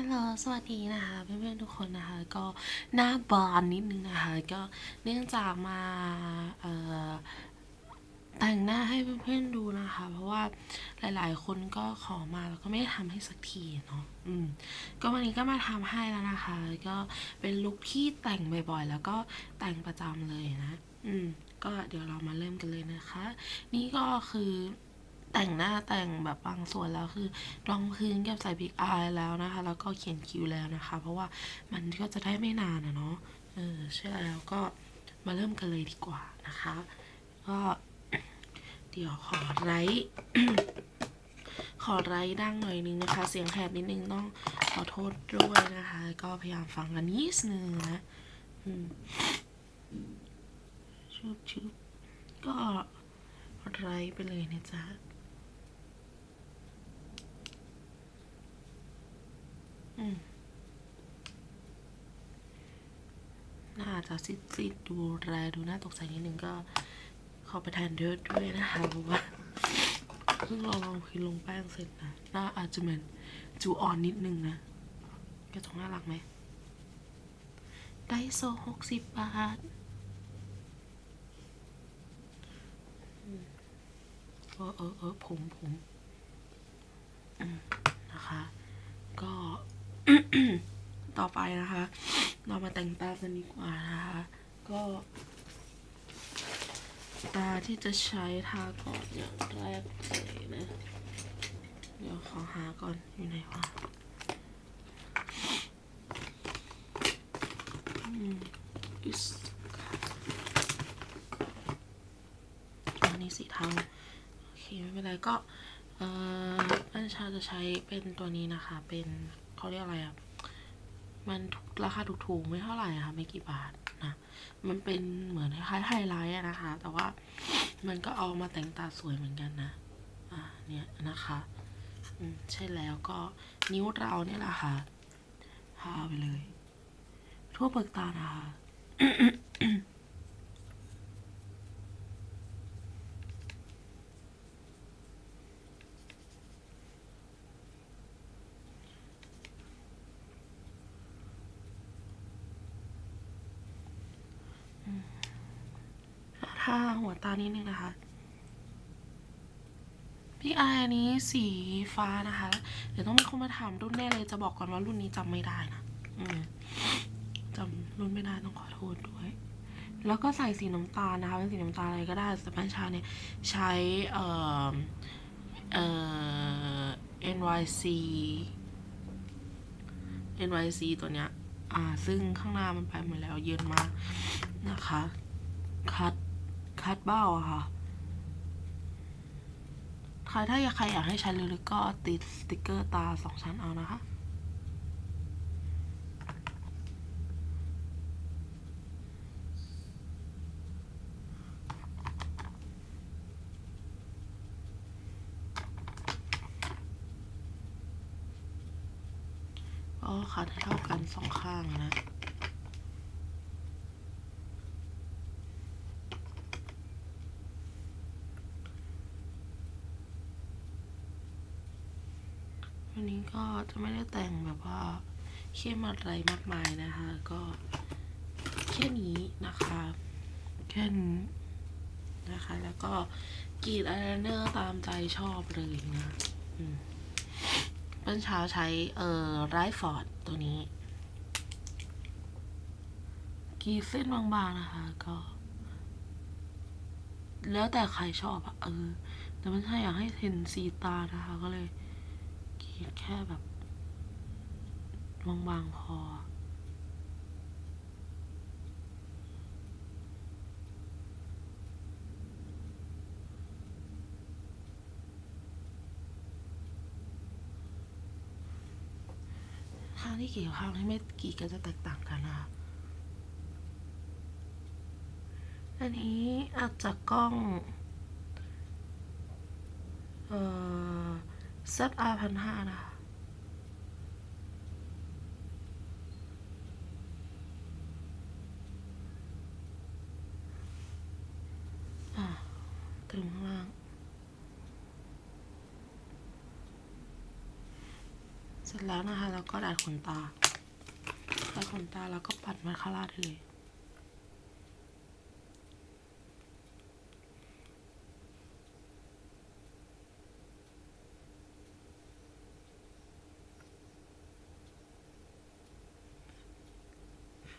ฮัลโหล สวัสดีนะคะ เพื่อนๆทุกคนนะคะ ก็หน้าบานนิดนึงนะคะ ก็เนื่องจากมาแต่งหน้าให้เพื่อนๆดูนะคะ เพราะว่าหลายๆ คนก็ขอมาแล้วก็ไม่ได้ทำให้สักทีเนาะ อืม ก็วันนี้ก็มาทำให้แล้วนะคะ ก็เป็นลุคที่แต่งบ่อยๆ แล้วก็แต่งประจำเลยนะ อืม ก็เดี๋ยวเรามาเริ่มกันเลยนะคะ นี่ก็คือ แต่งหน้าแต่งแบบบางส่วนแล้วคือรองพื้นกับใส่บิ๊กอายแล้วนะคะ แล้วก็เขียนคิ้วแล้วนะคะ เพราะว่ามันก็จะได้ไม่นานอะเนาะเออใช่แล้วก็มาเริ่มกันเลยดีกว่านะคะ ก็เดี๋ยวขอไลท์ขอไลท์ดังหน่อยนึงนะคะ เสียงแหบนิดนึงต้องขอโทษด้วยนะคะ ก็พยายามฟังกันนิดนึงนะอืมชุบชุบก็ไลท์ไปเลยนะจ๊ะ อืม น่าจะซิดซิดดูแลดูน่าตกใจนิดนึงก็ขอประทานเดอด้วยนะคะเพราะว่าเพิ่งลองลองพื้นลงแป้งเสร็จนะหน้าอาจจะเหมือนจูอ่อนนิดนึงนะกระจกน่ารักไหมไดโซหกสิบบาทเออเออเออผมผมนะคะ ก็ ต่อไปนะคะ เรามาแต่งตากันดีกว่านะคะ ก็ ตาที่จะใช้ทาก่อนอย่างแรกเลยนะ เดี๋ยวขอหาก่อนอยู่ไหนวะอืมอิสอันนี้สีเทาโอเคไม่เป็นไรก็เอ่ออัญชาจะใช้เป็นตัวนี้นะคะเป็น เขาเรียกอะไรอะ มันราคาถูกๆ ไม่เท่าไหร่อะค่ะไม่กี่บาทนะ มันเป็นเหมือนคล้ายไฮไลท์อะนะคะ แต่ว่ามันก็เอามาแต่งตาสวยเหมือนกันนะ อ่า เนี่ยนะคะอืมใช่แล้วก็นิ้วเราเนี่ยแหละค่ะทาไปเลย ทั่วเปลือกตานะคะ ถ้าหัวตานิดนึงนะคะพี่อายอันนี้สีฟ้านะคะ เดี๋ยวต้องมีคนมาถามรุ่นแน่เลยจะบอกก่อนว่ารุ่นนี้จำไม่ได้นะจำรุ่นไม่ได้ต้องขอโทษด้วย แล้วก็ใส่สีน้ำตาลนะคะเป็นสีน้ำตาลอะไรก็ได้แต่พันชาเนี่ยใช้เอ่อเอ่อ NYC NYC ตัวเนี้ยอ่าซึ่งข้างหน้ามันไปหมดแล้วเยินมากนะคะ คัด คัดเบ้าอะค่ะใครถ้าใครอยากให้ใช้ลึกๆก็ติดสติกเกอร์ตาสองชั้นเอานะคะก็คัดให้เท่ากันสองข้างนะ ก็จะไม่ได้แต่งแบบว่าเข้มอะไรมากมายนะคะ ก็แค่นี้นะคะ แค่นี้นะคะ แล้วก็กรีดอายไลเนอร์ตามใจชอบเลยนะเป็นเช้าใช้เอ่อไรฟอร์ดตัวนี้กรีดเส้นบางๆนะคะ ก็ แล้วแต่ใครชอบอะเออ แต่มันถ้าอยากให้เห็นสีตานะคะ ก็เลย กรีดแค่แบบบางๆพอข้างที่กรีดกับข้างที่ไม่กรีดก็จะแตกต่างกันนะคะอันนี้อาจจะกล้อง เอ่อ ZR พันห้านะคะ อะถึงข้างล่าง เสร็จแล้วนะคะแล้วก็ดัดขนตาดัดขนตาแล้วก็ปัดมาคาราดเลย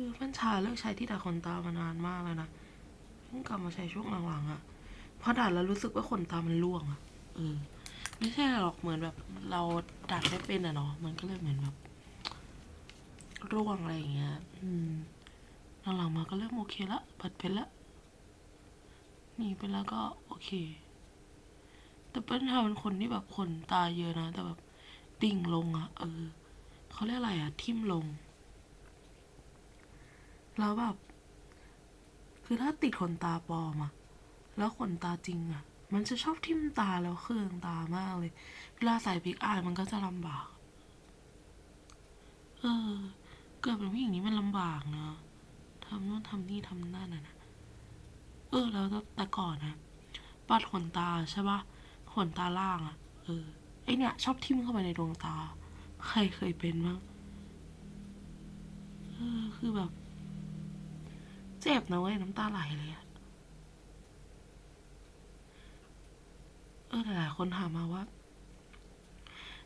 คือพันชาเลิกใช้ที่ดัดขนตามานานมากแล้วนะเพิ่งกลับมาใช้ช่วงหลังๆอะ่ะพอดัดแล้วรู้สึกว่าขนตามันร่วงอะ่ะเออไม่ใช่หรอกเหมือนแบบ เราดัดไม่เป็นอะเนาะมันก็เลยเหมือนแบบร่วงอะไรอย่างเงี้ย อืมหลังๆมาก็เริ่มโอเคละปัดเป็นละหนีไปแล้วก็โอเค แต่เปิ้ลทาเป็นคนที่แบบขนตาเยอะนะ แต่แบบติ่งลงอะเออเขาเรียกอะไรอะทิ่มลง แล้วแบบ คือถ้าติดขนตาปลอมอะแล้วขนตาจริงอะมันจะชอบทิ่มตาแล้วเคืองตามากเลย เวลาใส่พิกอายมันก็จะลำบาก เออ เกิดเป็นผู้หญิงนี้มันลำบากนะทำนู่นทำนี่ทำนั่นน่ะนะเออ แล้วแต่ก่อนนะปัดขนตาใช่ปะขนตาล่างอะเออ ไอเนี่ย ชอบทิ่มเข้าไปในดวงตา ใครเคยเป็นบ้างเออ คือแบบ เจ็บนะเว้ยน้ำตาไหลเลยอะเออหลายๆคนถามมาว่า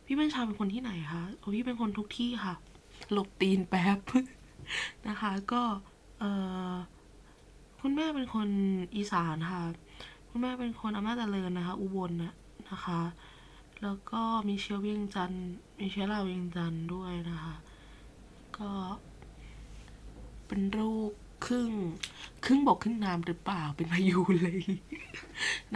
พี่เป็นชาเป็นคนที่ไหนคะโอ้พี่เป็นคนทุกที่ค่ะ หลบตีนแป๊บ นะคะ ก็ เออคุณแม่เป็นคนอีสานค่ะ คุณแม่เป็นคนอำนาจเจริญนะคะ อุบลนะนะคะ แล้วก็มีเชื้อเวียงจันทร์มีเชื้อราเวียงจันทร์ด้วยนะคะ ก็เป็นลูก ครึ่ง ครึ่งบกครึ่งน้ำหรือเปล่าเป็นพายุเลย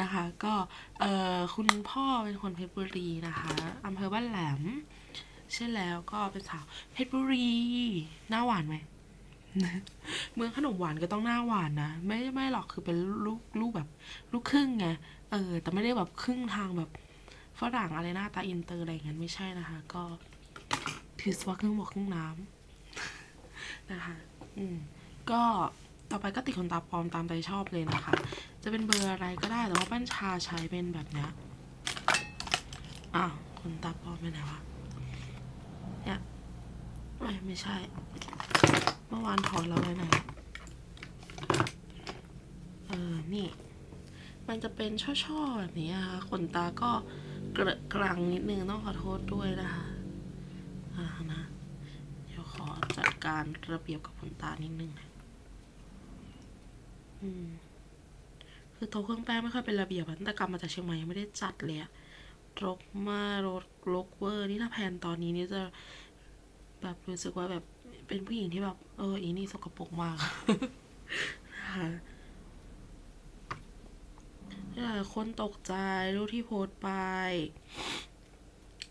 นะคะ ก็เออคุณพ่อเป็นคนเพชรบุรีนะคะอำเภอบ้านแหลมใช่แล้วก็เป็นสาวเพชรบุรีหน้าหวานไหมเมืองขนมหวานก็ต้องหน้าหวานนะไม่ไม่หรอกคือเป็นลูกลูกแบบ ลูกครึ่งไงเออ แต่ไม่ได้แบบครึ่งทางแบบฝรั่งอะไรหน้าตาอินเตอร์อะไรอย่างนั้นไม่ใช่นะคะ ก็ถือสว่าครึ่งบวกครึ่งน้ำนะคะ อืม ก็ต่อไปก็ติดขนตาปลอมตามใจชอบเลยนะคะ จะเป็นเบอร์อะไรก็ได้ แต่ว่าปั้นชาใช้เป็นแบบเนี้ยอ้าวขนตาปลอมไปไหนวะ เนี่ยไม่ไม่ใช่ เมื่อวานถอนเราเลยไหนเออ นี่ มันจะเป็นช่อๆแบบนี้นะคะ ขนตาก็เกระกรังนิดนึงต้องขอโทษด้วยนะคะอ่านะ เดี๋ยวขอจัดการระเบียบกับขนตานิดนึงนะ คือโต๊ะเครื่องแป้งไม่ค่อยเป็นระเบียบอะตั้งแต่กลับมาจากเชียงใหม่ยังไม่ได้จัดเลยอะรกมากรกรกเวอร์ นี่ถ้าแพนตอนนี้นี่จะแบบรู้สึกว่าแบบเป็นผู้หญิงที่แบบ เอออีนี่สกปรกมากนะคะหลายคนตกใจรูปที่โพสต์ไป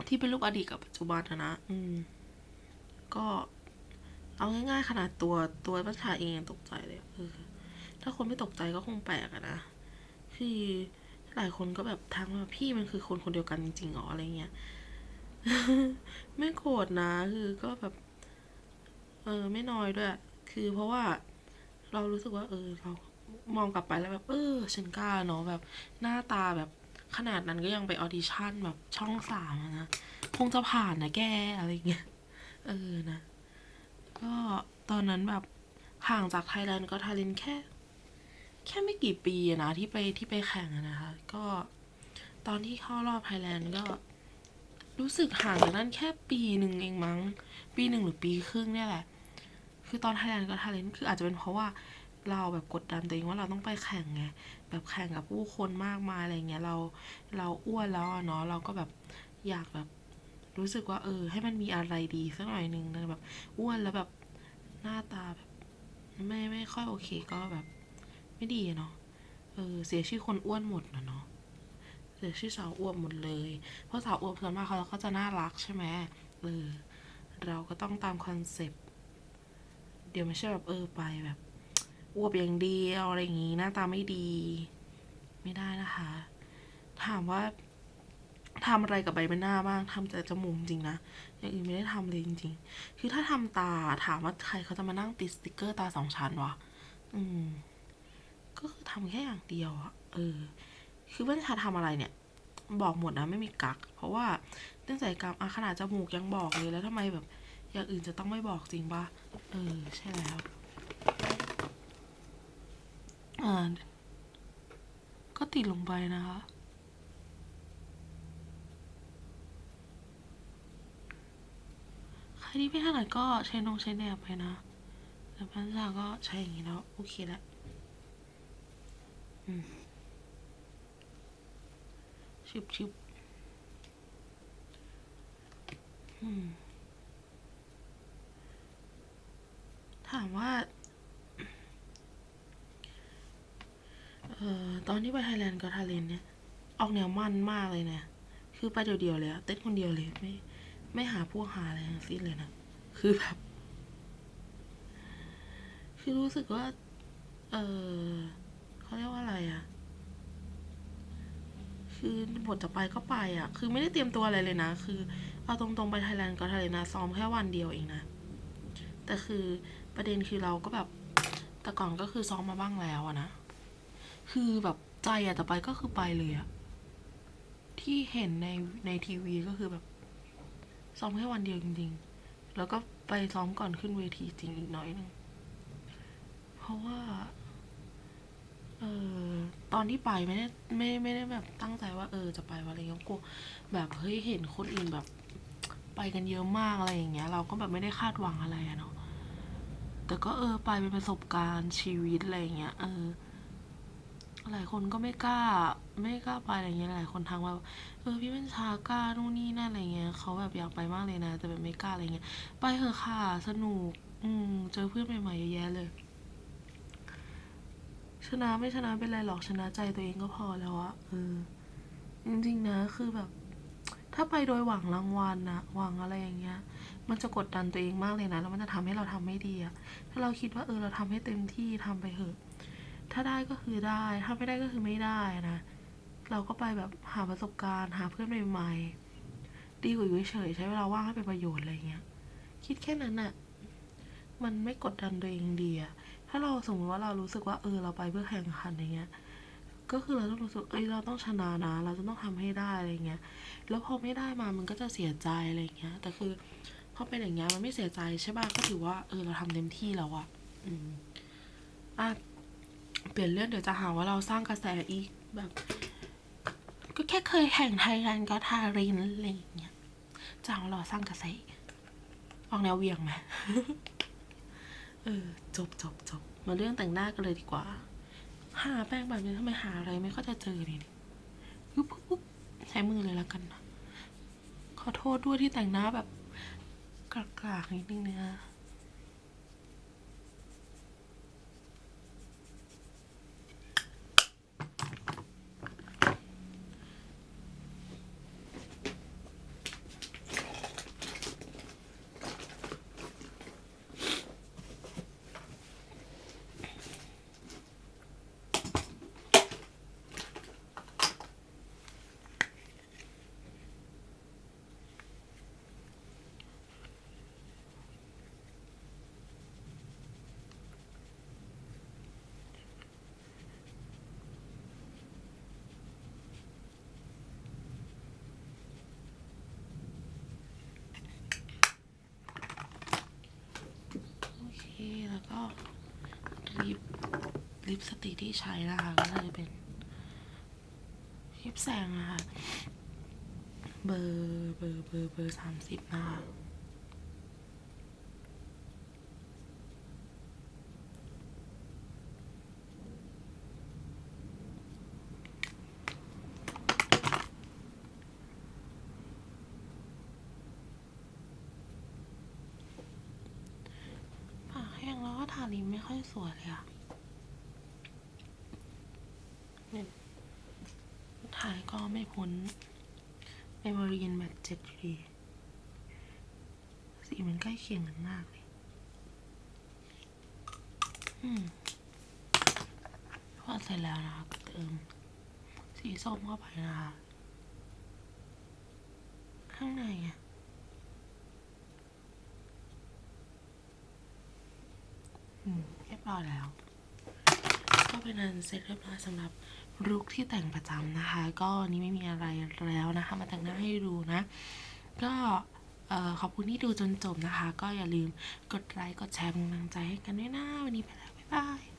ที่เป็นรูปอดีตกับปัจจุบันอะนะอืม ก็เอาง่ายๆขนาดตัวตัวปัญชาเองตกใจเลยเออ ถ้าคนไม่ตกใจก็คงแปลกอะนะ คือหลายคนก็แบบทักมาพี่มันคือคนคนเดียวกันจริงๆหรออะไรเงี้ย ไม่โกรธนะ คือก็แบบ เออ ไม่น้อยด้วย คือเพราะว่าเรารู้สึกว่า เออ เรามองกลับไปแล้วแบบ เออ ฉันกล้าเนาะแบบหน้าตาแบบขนาดนั้นก็ยังไปออดิชั่นแบบช่องสามนะ คงจะผ่านนะแกอะไรเงี้ย เออนะ ก็ตอนนั้นแบบห่างจากไทยแลนด์ก็ไทยแลนด์แค่ แค่ไม่กี่ปีนะที่ไปที่ไปแข่งนะคะ ก็ตอนที่เข้ารอบไทยแลนด์ก็รู้สึกห่างจากนั้นแค่ปีหนึ่งเองมั้ง ปีหนึ่งหรือปีครึ่งเนี่ยแหละ คือตอนไทยแลนด์ก็ไทยแลนด์คืออาจจะเป็นเพราะว่าเราแบบกดดันตัวเองว่าเราต้องไปแข่งไงแบบแข่งกับผู้คนมากมายอะไรเงี้ยเราเราอ้วนแล้วเนาะเราก็แบบอยากแบบรู้สึกว่า เออ ให้มันมีอะไรดีสักหน่อยนึงนะแบบอ้วนแล้วแบบหน้าตาแบบไม่ไม่ค่อยโอเคก็แบบ ไม่ดีเนาะเออเสียชื่อคนอ้วนหมดนะเนาะเสียชื่อสาวอ้วนหมดเลย เพราะสาวอ้วนส่วนมากเขาก็จะน่ารักใช่ไหมเออเราก็ต้องตามคอนเซปต์เดี๋ยวไม่ใช่แบบเออไปแบบอ้วบอย่างเดียวอะไรอย่างงี้หน้าตาไม่ดี ไม่ได้นะคะ ถามว่าทำอะไรกับใบหน้าบ้างทำแต่จมูกจริงนะอย่างอื่นไม่ได้ทำเลยจริง ๆ คือถ้าทำตาถามว่าใครเขาจะมานั่งติดสติกเกอร์ตาสองชั้นวะอืม ก็คือทำแค่อย่างเดียวอะเออ คือเพื่อนชาทำอะไรเนี่ย บอกหมดนะไม่มีกัก เพราะว่าเรื่องศัลยกรรมอะขนาดจมูกยังบอกเลยแล้วทำไมแบบ อย่างอื่นจะต้องไม่บอกจริงปะเออ ใช่แล้วอ่าก็ติดลงไปนะคะใครที่ไม่ถนัดก็ใช้นงใช้แนบไปนะแต่พันชาก็ใช้อย่างนี้แล้ว โอเคแล้ว ชิบชิบถามว่า เอ่อ ตอนที่ไปไทยแลนด์กับทาเลนเนี่ย ออกแนวมั่นมากเลยเนะคือไปเดียวๆเลยอะเต้นคนเดียวเลย ไม่ ไม่หาพวกหาอะไรทั้งสิ้นเลยนะ คือแบบ คือรู้สึกว่า เออ เขาเรียกว่าอะไรอะคือบทจะไปก็ไปอะคือไม่ได้เตรียมตัวอะไรเลยนะ คือเอาตรงๆไปไทยแลนด์กับทาเลนนะซ้อมแค่วันเดียวเองนะ แต่คือประเด็นคือเราก็แบบแต่ก่อนก็คือซ้อมมาบ้างแล้วอะนะ คือแบบใจอะจะไปก็คือไปเลยอะที่เห็นในในทีวีก็คือแบบซ้อมแค่วันเดียวจริงๆ แล้วก็ไปซ้อมก่อนขึ้นเวทีจริงอีกน้อยนึง เพราะว่า เออตอนที่ไปไม่ได้ไม่ไม่ได้แบบตั้งใจว่าเออจะไปว่าอะไรเงี้ยกลัวแบบเฮ้ยเห็นคนอื่นแบบ ไปกันเยอะมากอะไรอย่างเงี้ย เราก็แบบไม่ได้คาดหวังอะไรอะเนาะแต่ก็เออไปเป็นประสบการณ์ชีวิตอะไรเงี้ยเออหลายคนก็ไม่กล้า ไม่กล้าไปอะไรเงี้ยหลายคนทักว่าเออพี่เป็นชากล้านู่นนี่นั่นอะไรเงี้ยเขาแบบอยากไปมากเลยนะ แต่แบบไม่กล้าอะไรเงี้ยไปเถอะค่ะสนุก อืมเจอเพื่อนใหม่ๆเยอะแยะเลย นะไม่ชนะเป็นไรหรอกชนะใจตัวเองก็พอแล้วอะเออจริงๆนะคือแบบ ถ้าไปโดยหวังรางวัลนะหวังอะไรอย่างเงี้ย มันจะกดดันตัวเองมากเลยนะแล้วมันจะทำให้เราทำไม่ดีอะถ้าเราคิดว่าเออเราทำให้เต็มที่ทำไปเถอะ ถ้าได้ก็คือได้ ถ้าไม่ได้ก็คือไม่ได้นะเราก็ไปแบบหาประสบการณ์ หาเพื่อนใหม่ๆดีกว่าอยู่เฉยใช้เวลาว่างให้เป็นประโยชน์อะไรเงี้ย คิดแค่นั้นน่ะมันไม่กดดันตัวเองดีอะ ถ้าเราสมมติว่าเรารู้สึกว่าเออเราไปเพื่อแข่งขันอย่างเงี้ย ก็คือเราต้องรู้สึกเอ้ยเราต้องชนะนะ เราจะต้องทำให้ได้อะไรเงี้ย แล้วพอไม่ได้มามันก็จะเสียใจอะไรเงี้ย แต่คือพอเป็นอย่างเงี้ยมันไม่เสียใจใช่ป่ะก็ถือว่าเออเราทำเต็มที่แล้วอะอืมอะเปลี่ยนเรื่องเดี๋ยวจะหาว่าเราสร้างกระแสอีกแบบ ก็แค่เคยแข่งไทยแลนด์ก็ทารินอะไรอย่างเงี้ยจะหาว่าเราสร้างกระแสอีกออกแนวเวียงไหม เออ จบจบจบมาเรื่องแต่งหน้ากันเลยดีกว่า หาแป้งแบบนี้ทำไมหาอะไรไม่ค่อยจะเจอเนี่ยปุ๊บปุ๊บใช้มือเลยแล้วกันนะขอโทษด้วยที่แต่งหน้าแบบกลากๆนิดนึงนะ โอเค แล้ว ก็ลิปลิปสติกที่ใช้นะคะก็เลยเป็นลิปแสงนะคะเบอร์เบอร์เบอร์เบอร์สามสิบนะคะปากแห้ งแล้ไม่ค่อยสวยเลยอะเนี่ยสุดท้ายก็ไม่พ้นเมมโมรีนแบบเจ็ดดีสีมันใกล้เคียงกันมากเลย อืมพอเสร็จแล้วนะคะก็เติม สีส้มเข้าไปนะคะ ข้างในอะ อืมเร้อยแล้ว ก็เป็นอันเสร็จเรียบร้อยสำหรับลุคที่แต่งประจำนะคะ ก็นี้ไม่มีอะไรแล้วนะคะ มาแต่งหน้าให้ดูนะ ก็ขอบคุณที่ดูจนจบนะคะ ก็อย่าลืมกดไลค์กดแชร์เป็นกำลังใจให้กันด้วยนะวันนี้ไปแล้วบ๊ายบาย